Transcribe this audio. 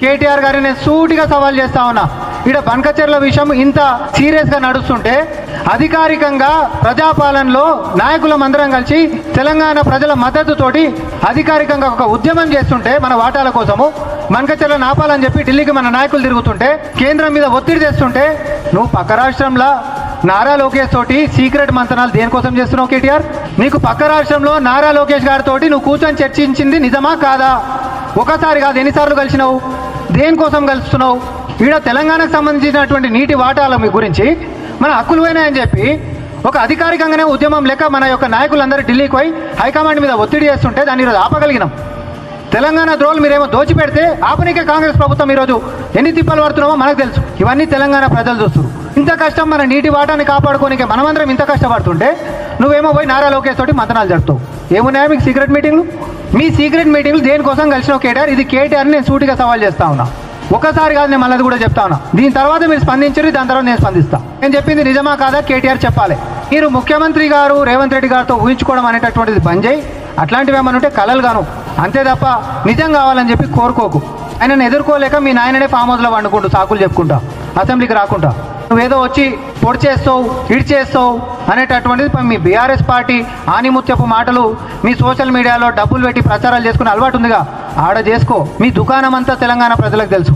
కేటీఆర్ గారిని నేను సూటిగా సవాల్ చేస్తా ఉన్నా. ఇక్కడ బంకచెర్ల విషయం ఇంత సీరియస్గా నడుస్తుంటే అధికారికంగా ప్రజాపాలనలో నాయకులం అందరం కలిసి తెలంగాణ ప్రజల మద్దతుతోటి అధికారికంగా ఒక ఉద్యమం చేస్తుంటే మన వాటాల కోసము బంకచెర్ల నాపాలని చెప్పి ఢిల్లీకి మన నాయకులు తిరుగుతుంటే కేంద్రం మీద ఒత్తిడి తెస్తుంటే నువ్వు పక్క రాష్ట్రంలో నారా లోకేష్ తోటి సీక్రెట్ మంతనాలు దేనికోసం చేస్తున్నావు కేటీఆర్? నీకు పక్క రాష్ట్రంలో నారా లోకేష్ గారితో నువ్వు కూర్చొని చర్చించింది నిజమా కాదా? ఒకసారి కాదు ఎన్నిసార్లు కలిసినావు? దేనికోసం కలుస్తున్నావు? ఈడ తెలంగాణకు సంబంధించినటువంటి నీటి వాటాల మీ గురించి మన హక్కులు పోయినాయని చెప్పి ఒక అధికారికంగానే ఉద్యమం లెక్క మన యొక్క నాయకులందరూ ఢిల్లీకి పోయి హైకమాండ్ మీద ఒత్తిడి చేస్తుంటే దాన్ని ఈరోజు ఆపగలిగినాం. తెలంగాణ ద్రోహులు మీరేమో దోచిపెడితే ఆపనికే కాంగ్రెస్ ప్రభుత్వం ఈరోజు ఎన్ని తిప్పలు పడుతున్నామో మనకు తెలుసు. ఇవన్నీ తెలంగాణ ప్రజలు చూస్తారు ఇంత కష్టం మన నీటి వాటాన్ని కాపాడుకోనికే మనమందరం ఇంత కష్టపడుతుంటే నువ్వేమో పోయి నారా లోకేష్ తోటి మంతనాలు జరుపుతావు. ఏమున్నాయా మీకు సీక్రెట్ మీటింగ్లు మీ సీక్రెట్ మీటింగ్లు దేనికోసం కలిసిన కేటీఆర్ ఇది కేటీఆర్ నేను సూటిగా సవాల్ చేస్తా ఉన్నా. ఒకసారి కాదు నేను మళ్ళీ కూడా చెప్తా ఉన్నా. దీని తర్వాత మీరు స్పందించరు దాని తర్వాత నేను స్పందిస్తా. నేను చెప్పింది నిజమా కాదా? కేటీఆర్ చెప్పాలి. మీరు ముఖ్యమంత్రి గారు రేవంత్ రెడ్డి గారితో ఊహించుకోవడం అనేటటువంటిది బంద్ చేయి. అట్లాంటివి ఏమైనా ఉంటే కలలు గాను. అంతే తప్ప నిజం కావాలని చెప్పి కోరుకోకు. ఆయనను ఎదుర్కోలేక మీ నాయననే ఫామ్ హౌస్లో వండుకుంటూ సాకులు చెప్పుకుంటా. అసెంబ్లీకి రాకుండా. నువ్వేదో వచ్చి పొడి చేస్తావు ఇడి చేస్తావు అనేటటువంటిది మీ బీఆర్ఎస్ పార్టీ ఆనిముత్యపు మాటలు మీ సోషల్ మీడియాలో డబ్బులు పెట్టి ప్రచారాలు చేసుకునే అలవాటు ఉందిగా. ఆడ చేసుకో. మీ దుకాణం అంతా తెలంగాణ ప్రజలకు తెలుసు.